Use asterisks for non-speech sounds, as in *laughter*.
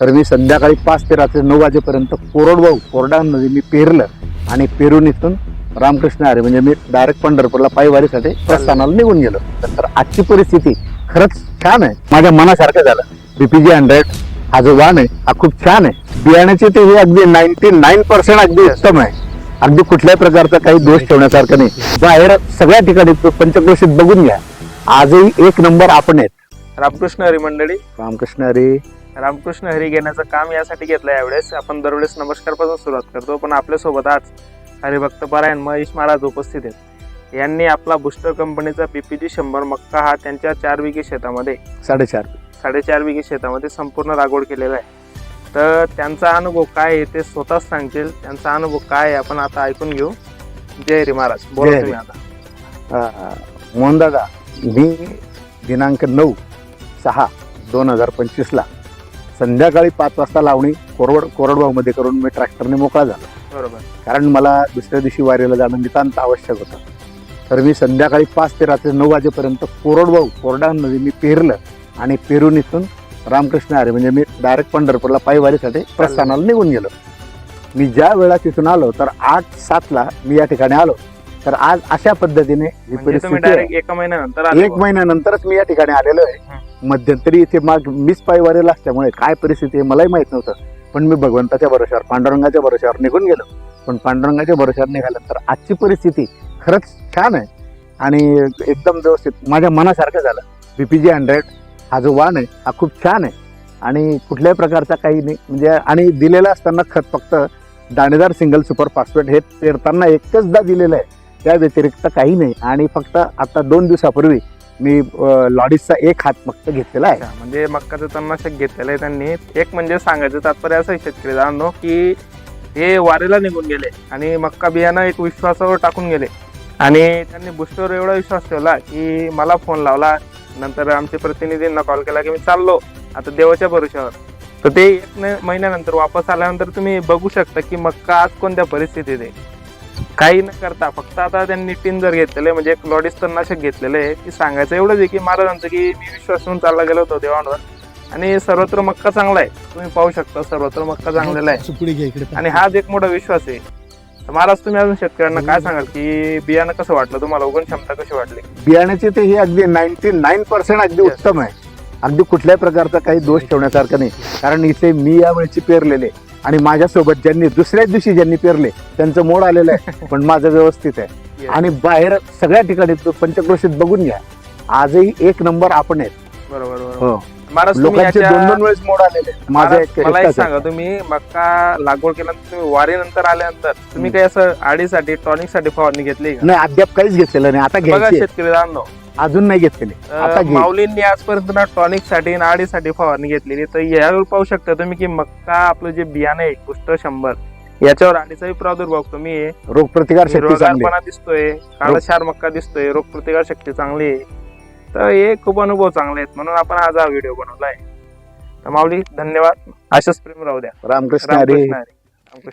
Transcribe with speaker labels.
Speaker 1: तर मी संध्याकाळी पाच ते रात्री नऊ वाजेपर्यंत कोरडवाहू कोरडामध्ये मी पेरलं आणि पेरून इथून रामकृष्ण हरे म्हणजे मी डायरेक्ट पंढरपूरला पायवारीसाठी प्रस्थानाला निघून गेलो. तर आजची परिस्थिती खरंच छान आहे. माझ्या मनासारखं झालं. बीपीजी हंड्रेड हा जो वाण आहे हा खूप छान आहे. बियाण्याचे ते हे अगदी नाईन्टी नाईन पर्सेंट अगदी उत्तम आहे. अगदी कुठल्याही प्रकारचा काही दोष ठेवण्यासारखं नाही. बाहेर सगळ्या ठिकाणी पंचक्रोशीत बघून घ्या. आजही एक नंबर आपण आहेत.
Speaker 2: रामकृष्ण हरी मंडळी.
Speaker 1: रामकृष्ण हरी.
Speaker 2: रामकृष्ण हरी घेण्याचं काम यासाठी घेतलं यावेळेस. आपण दरवेळेस नमस्कारपासून सुरुवात करतो पण आपल्यासोबत आज हरिभक्त पारायण महेश महाराज उपस्थित आहेत. यांनी आपला बुस्टर कंपनीचा पीपीजी शंभर मक्का हा त्यांच्या चार विघे शेतामध्ये
Speaker 1: साडेचार.
Speaker 2: साडेचार विघे शेतामध्ये संपूर्ण लागवड केलेला आहे. तर त्यांचा अनुभव काय आहे ते स्वतःच सांगतील. त्यांचा अनुभव काय आहे आपण आता ऐकून घेऊ. जय हरी महाराज. बोला
Speaker 1: जय
Speaker 2: तुम्ही. आता.
Speaker 1: मोहनदादा मी दिनांक नऊ सहा दोन हजार पंचवीसला संध्याकाळी पाच वाजता लावणी कोरवड कोरडवाऊमध्ये करून मी ट्रॅक्टरने मोकळा झालो.
Speaker 2: बरोबर.
Speaker 1: कारण मला दुसऱ्या दिवशी वारीला जाणं नितांत आवश्यक होतं. तर मी संध्याकाळी पाच ते रात्री नऊ वाजेपर्यंत कोरडवाहू कोरडांमध्ये मी पेरलं आणि पेरून इथून रामकृष्ण हरे म्हणजे मी डायरेक्ट पंढरपूरला पायवारीसाठी प्रस्थानाला निघून गेलो. मी ज्या वेळा तिथून आलो तर आठ सातला मी या ठिकाणी आलो. तर आज अशा पद्धतीने ही
Speaker 2: म्हणजे
Speaker 1: परिस्थिती
Speaker 2: एका महिन्यानंतर
Speaker 1: एक. महिन्यानंतरच मी या ठिकाणी आलेलो आहे. मध्यंतरी इथे माग मीच पायवारीला असल्यामुळे काय परिस्थिती आहे मलाही माहीत नव्हतं. पण मी भगवंताच्या भरोशावर पांडुरंगाच्या भरोशावर निघून गेलो. पण पांडुरंगाच्या भरोशावर निघाल्यानंतर आजची परिस्थिती खरंच छान आहे. आणि एकदम व्यवस्थित माझ्या मनासारखं झालं. बी पी जी हंड्रेड हा जो वाण आहे हा खूप छान आहे. आणि कुठल्याही प्रकारचा काही नाही. म्हणजे आणि दिलेला असताना खत फक्त दाणेदार सिंगल सुपर फॉस्फेट हे पेरताना एकचदा दिलेलं आहे. त्या व्यतिरिक्त काही नाही. आणि फक्त आता दोन दिवसापूर्वी मी लॉडीजचा एक हात फक्त घेतलेला आहे.
Speaker 2: म्हणजे मक्काचं तणनाशक घेतलेलं आहे त्यांनी. एक म्हणजे सांगायचं तात्पर्य असं शेतकरी जाणतो की हे वारेला निघून गेले आणि मक्का बियाणं एक विश्वासावर टाकून गेले. आणि त्यांनी बुस्टरवर एवढा विश्वास ठेवला की मला फोन लावला. नंतर आमच्या प्रतिनिधींना कॉल केला की मी चाललो आता देवाच्या भरोशावर तर ते एक न- महिन्यानंतर वापस आल्यानंतर तुम्ही बघू शकता की मक्का आज कोणत्या परिस्थितीत आहे. काही न करता फक्त आता त्यांनी टीन जर घेतलेलं आहे म्हणजे एक लॉडीस तणनाशक घेतलेलं आहे की सांगायचं एवढंच आहे की महाराजांचं की मी विश्वास ठेवून चालला गेलो होतो देवांवर. आणि सर्वत्र मक्का चांगला आहे. तुम्ही पाहू शकता सर्वत्र मक्का चांगलेला आहे. आणि हाच एक मोठा विश्वास आहे. तर महाराज तुम्ही अजून शेतकऱ्यांना काय सांगाल की बियाणं कसं वाटलं तुम्हाला? उगण क्षमता कशी वाटली?
Speaker 1: बियाण्याचे ते हे अगदी नाईन्टी नाईन पर्सेंट अगदी. उत्तम आहे. अगदी कुठल्याही प्रकारचा काही दोष ठेवण्यासारखं नाही. कारण इथे मी यावेळची पेरलेले. आणि माझ्यासोबत ज्यांनी दुसऱ्याच दिवशी ज्यांनी पेरले त्यांचं मोड आलेलं आहे *laughs* पण माझं व्यवस्थित आहे. आणि बाहेर सगळ्या ठिकाणी पंचक्रोशीत बघून घ्या. आजही एक नंबर आपण आहेत.
Speaker 2: बरोबर
Speaker 1: हो. लोकांचे दोन दोन वेळेस मोड आलेले. माझं
Speaker 2: मला एक. सांगा तुम्ही मक्का लागवड केल्यानंतर तुम्ही वारीनंतर आल्यानंतर तुम्ही काही असं आडीसाठी टॉनिकसाठी फवारणी घेतली
Speaker 1: नाही अद्याप काहीच घेतलेलं नाही. आता
Speaker 2: बघा शेतकरी
Speaker 1: अजून नाही घेतलेली. आता घे.
Speaker 2: माऊलींनी आजपर्यंत ना टॉनिकसाठी आणि फवारणी घेतलेली तर यावर पाहू शकता तुम्ही की मक्का आपलं जे बियाणं आहे पुष्ट शंभर याच्यावर आडीचाही प्रादुर्भाव कमी आहे.
Speaker 1: रोगप्रतिकार शक्ती चांगली.
Speaker 2: हिरवागारपणा दिसतोय काळा शार मक्का दिसतोय रोगप्रतिकार शक्ती चांगली आहे. तर हे खूप अनुभव चांगले आहेत. म्हणून आपण आज हा व्हिडिओ बनवलाय. तर माऊली धन्यवाद. अशाच प्रेम राहू द्या.
Speaker 1: रामकृष्ण हरी.
Speaker 2: रामकृष्ण हरी. रामकृष्ण